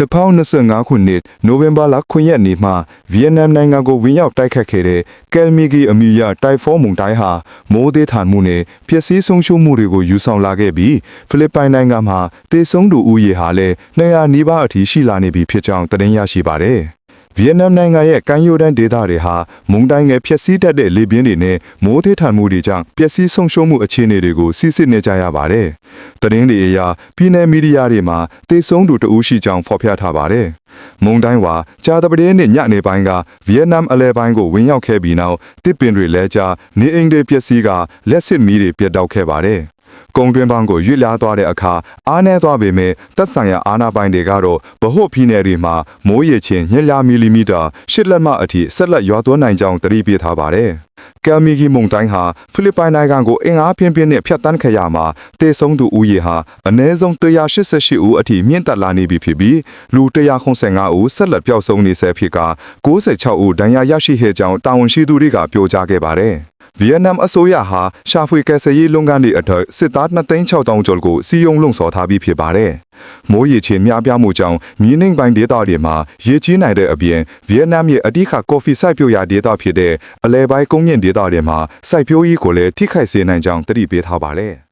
2025ခုနှစ်နိုဝင်ဘာလ9ရက်နေ့မှာဗီယက်နမ်နိုင်ငံကိုဝင်ရောက်တိုက်ခတ်ခဲ့တဲ့ကယ်မီဂီအမီယာတိုက်ဖောမုန်တိုင်းဟာမိုးသေးထန်မှုနဲ့ပျက်စီးဆုံးရှုံးမှုတွေကိုယူဆောင်လာခဲ့ပြီးဖိလစ်ပိုင်နိုင်ငံမှာတေဆုံးသူဦးရေဟာလည်း200နီးပါးအထိရှိလာနေပြီဖြစ်ကြောင်းသတင်းရရှိပါတယ်။ ဗီယက်နမ်နိုင်ငံရဲ့ကမ်းရိုးတန်းဒေသတွေဟာမုန်တိုင်းငယ်ဖျက်ဆီးတတ်တဲ့လေပြင်းတွေနဲ့မိုးသေးထန်မှုတွေကြောင့်ပျက်စီးဆုံးရှုံးမှုအခြေအနေတွေကိုစစ်စစ်နေကြရပါတယ်။သတင်းတွေအရပြည်내မီဒီယာတွေမှာတေဆုံးသူတဦးရှိကြောင်းဖော်ပြထားပါတယ်။မုန်တိုင်းဟာကြာသပတေးနေ့ညနေပိုင်းကဗီယက်နမ်အလဲပိုင်းကိုဝင်ရောက်ခဲ့ပြီးနောက်တစ်ပင်တွေလဲကျနေအိမ်တွေပျက်စီးကလက်စစ်မီးတွေပြတ်တောက်ခဲ့ပါတယ်။ ကုန်းတွင်းပေါင်းကိုရွေ့လျားသွားတဲ့အခါအားနည်းသွားပေမဲ့တက်ဆိုင်ရာအာနာပိုင်တွေကတော့ဗဟိုဖိနယ်တွေမှာမိုးရေချိန်ညလျာမီလီမီတာ၈လက်မအထိဆက်လက်ရွာသွန်းနိုင်ကြောင်းသတိပေးထားပါတယ်။ကယ်မီဂီမုန်တိုင်းဟာဖိလစ်ပိုင်နိုင်ငံကိုအင်အားပြင်းပြင်းနဲ့ဖျက်ဆီးခဲ့ရမှာတေဆုံးသူဦးရေဟာအနည်းဆုံး188ဦးအထိမြင့်တက်လာနေပြီဖြစ်ပြီးလူ195ဦးဆက်လက်ပျောက်ဆုံးနေဆဲဖြစ်က96ဦးဒဏ်ရာရရှိခဲ့ကြောင်းတာဝန်ရှိသူတွေကပြောကြားခဲ့ပါတယ်။ ဗီယက်နမ်အစိုးရဟာရှာဖွေကယ်ဆယ်ရေးလုပ်ငန်းတွေအတွက်စစ်သား2,600ကျော်ကိုစီယုံလုံဆော်ထားပြီးဖြစ်ပါတယ်။မိုးရေချိန်များပြားမှုကြောင့်မြင်းနှိမ်ပိုင်းဒေသတွေမှာရေကြီးနိုင်တဲ့အပြင်ဗီယက်နမ်ရဲ့အဓိကကော်ဖီစိုက်ပျိုးရာဒေသဖြစ်တဲ့အလဲပိုင်းကုန်းမြင့်ဒေသတွေမှာစိုက်ပျိုးရေးကိုလည်းထိခိုက်စေနိုင်ကြောင်းတတိပေးထားပါတယ်။